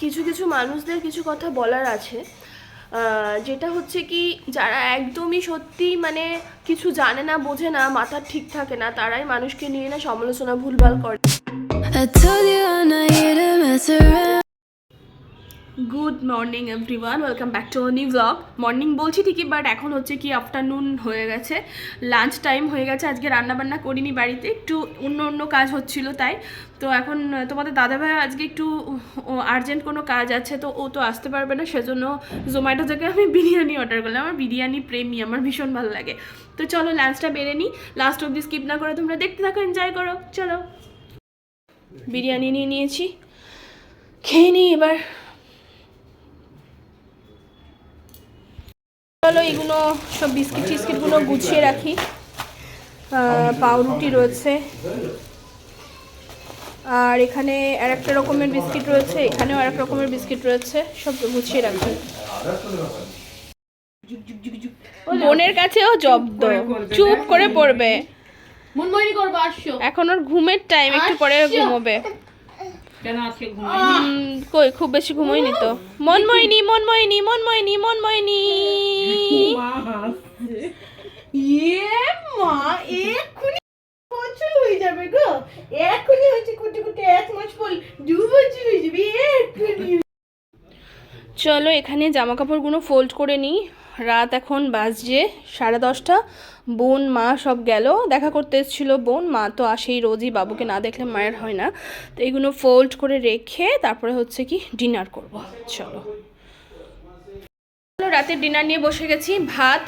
কিছু কিছু মানুষদের কিছু কথা বলার আছে। যেটা হচ্ছে কি যারা একদমই সত্যি মানে কিছু জানে না বোঝে না মাথা ঠিক থাকে না তারাই মানুষকে নিয়ে না সমালোচনা ভুলভাল করে। Good morning everyone welcome back to new blog morning বলছি ঠিকই বাট এখন হচ্ছে কি আফটারনুন হয়ে গেছে। লাঞ্চ টাইম হয়ে গেছে। আজকে রান্নাবান্না করিনি বাড়িতে। একটু অন্য অন্য কাজ হচ্ছিল তাই। তো এখন তোমাদের দাদাভাই আজকে একটু আর্জেন্ট কোনো কাজ আছে, তো ও তো আসতে পারবে না, সেজন্য জোম্যাটো থেকে আমি বিরিয়ানি অর্ডার করলাম। আমার বিরিয়ানি প্রেমী আমার ভীষণ ভালো লাগে। তো চলো লাঞ্চটা বেড়ে নিই। লাস্ট অব্দি স্কিপ না করে তোমরা দেখতে থাকো এনজয় করো। চলো। বিরিয়ানি নিয়ে নিয়েছি। খেয়ে নিই এবার। চলো এগুলো সব বিস্কিট টিস্কিটগুলো গুছিয়ে রাখি। পাউরুটি রয়েছে। আর এখানে আর একটা রকমের বিস্কিট রয়েছে এখানেও আর এক রকমের বিস্কিট রয়েছে সব গুছিয়ে রাখি। বোনের কাছেও জব্দ। চুপ করে পড়বে। এখন ওর ঘুমের টাইম একটু পরে ঘুমোবে। কই খুব বেশি ঘুমোয়নি তো। মনময়নি মনময়নি মনময়নি মনময়নি। ইয়ে মা এক্ষুনি বছর হয়ে যাবে গো। এক্ষুনি হচ্ছে কুটি কুটি এক মাস পর দু বছর হয়ে যাবে এক্ষুনি। চলো এখানে জামা কাপড়গুলো ফোল্ড করে নিই। রাত এখন বাজছে সাড়ে দশটা। বোন মা সব গেল। দেখা করতে এসেছিল বোন। মা তো আসেই রোজই বাবুকে না দেখলে মায়ের হয় না। তো এগুলো ফোল্ড করে রেখে তারপরে হচ্ছে কি ডিনার করব। চলো, রাতের ডিনার নিয়ে বসে গেছি, ভাত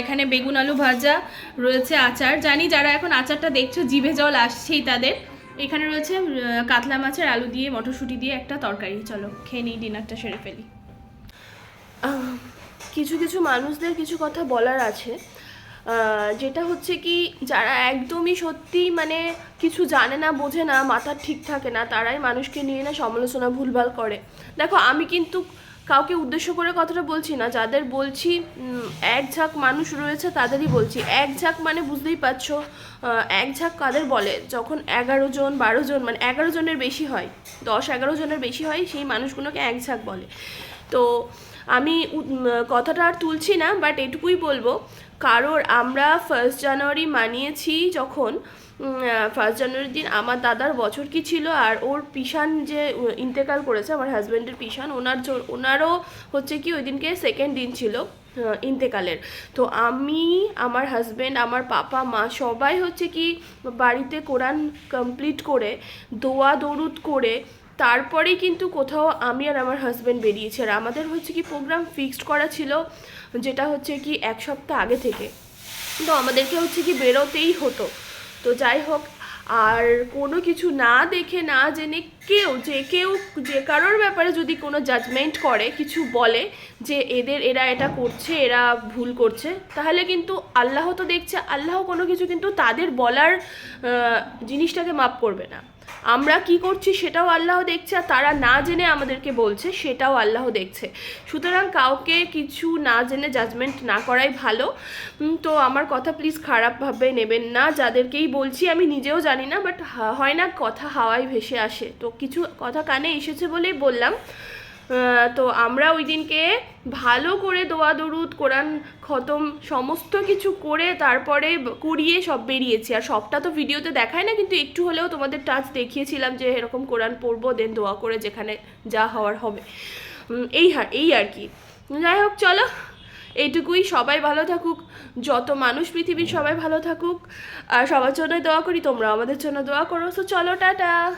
এখানে বেগুন আলু ভাজা রয়েছে, আচার। জানি যারা এখন আচারটা দেখছ, জিভে জল আসছেই তাদের। এখানে রয়েছে কাতলা মাছের আলু দিয়ে, মটরশুঁটি দিয়ে একটা তরকারি। চলো, খেয়ে নিই ডিনারটা সেরে ফেলি। কিছু কিছু মানুষদের কিছু কথা বলার আছে। যেটা হচ্ছে কি, যারা একদমই সত্যি মানে কিছু জানে না, বোঝে না, মাথা ঠিক থাকে না, তারাই মানুষকে নিয়ে না সমালোচনা, ভুলভাল করে। দেখো, আমি কিন্তু কাউকে উদ্দেশ্য করে কথাটা বলছি না, যাদের বলছি এক ঝাঁক মানুষ রয়েছে তাদেরই বলছি। এক ঝাঁক মানে বুঝতেই পারছ এক ঝাঁক কাদের বলে? যখন এগারো জন, বারো জন মানে এগারো জনের বেশি হয়, দশ, এগারো জনের বেশি হয়, সেই মানুষগুলোকে এক ঝাঁক বলে। তো আমি কথাটা আর তুলছি না বাট এটুকুই বলব। কারোর আমরা ফার্স্ট জানুয়ারি মানিয়েছি যখন ফার্স্ট জানুয়ারির দিন আমার দাদার বছর কি ছিল আর ওর পিসান যে ইন্তেকাল করেছে, আমার হাজব্যান্ডের পিসান, ওনার ওনারও হচ্ছে কি ওই দিনকে সেকেন্ড দিন ছিল ইন্তেকালের তো আমি, আমার হাজব্যান্ড আমার পাপা, মা সবাই হচ্ছে কি বাড়িতে কোরআন কমপ্লিট করে, দোয়া দরুদ করে তারপরেই কিন্তু কোথাও আমি আর আমার হাজব্যান্ড বেরিয়েছি। আর আমাদের হচ্ছে কি প্রোগ্রাম ফিক্সড করা ছিল, যেটা হচ্ছে কি এক সপ্তাহ আগে থেকে। তো আমাদেরকে হচ্ছে কি বেরোতেই হতো। তো যাই হোক, আর কোনো কিছু না দেখে, না জেনে কেউ, যে কেউ, যে কারোর ব্যাপারে যদি কোনো জাজমেন্ট করে, কিছু বলে যে এদের, এরা এটা করছে, এরা ভুল করছে, তাহলে কিন্তু আল্লাহ তো দেখছে, আল্লাহ কোনো কিছু কিন্তু তাদের বলার জিনিসটাকে মাপ করবে না। আমরা কি করছি সেটাও আল্লাহ দেখছে আর তারা না জেনে আমাদেরকে বলছে সেটাও আল্লাহ দেখছে। সুতরাং কাউকে কিছু না জেনে জাজমেন্ট না করাই ভালো। তো আমার কথা প্লিজ খারাপভাবে নেবেন না। যাদেরকেই বলছি আমি নিজেও জানি না বাট হয় না, কথা হাওয়ায় ভেসে আসে। তো কিছু কথা কানে এসেছে বলেই বললাম। তো আমরা ওই দিনকে ভালো করে দোয়া, দরুদ, কোরআন খতম সমস্ত কিছু করে তারপরে কুড়িয়ে সব বেরিয়েছি। আর সবটা তো ভিডিওতে দেখায় না, কিন্তু একটু হলেও তোমাদের টাচ দেখিয়েছিলাম যে এরকম কোরআন পড়ব দেন দোয়া করে যেখানে যা হওয়ার হবে। এই হা- এই আর কি। যাই হোক, চলো। এইটুকুই। সবাই ভালো থাকুক। যত মানুষ পৃথিবীর সবাই ভালো থাকুক। আর সবার জন্য দোয়া করি তোমরা আমাদের জন্য দোয়া করো। তো চলো, টাটা।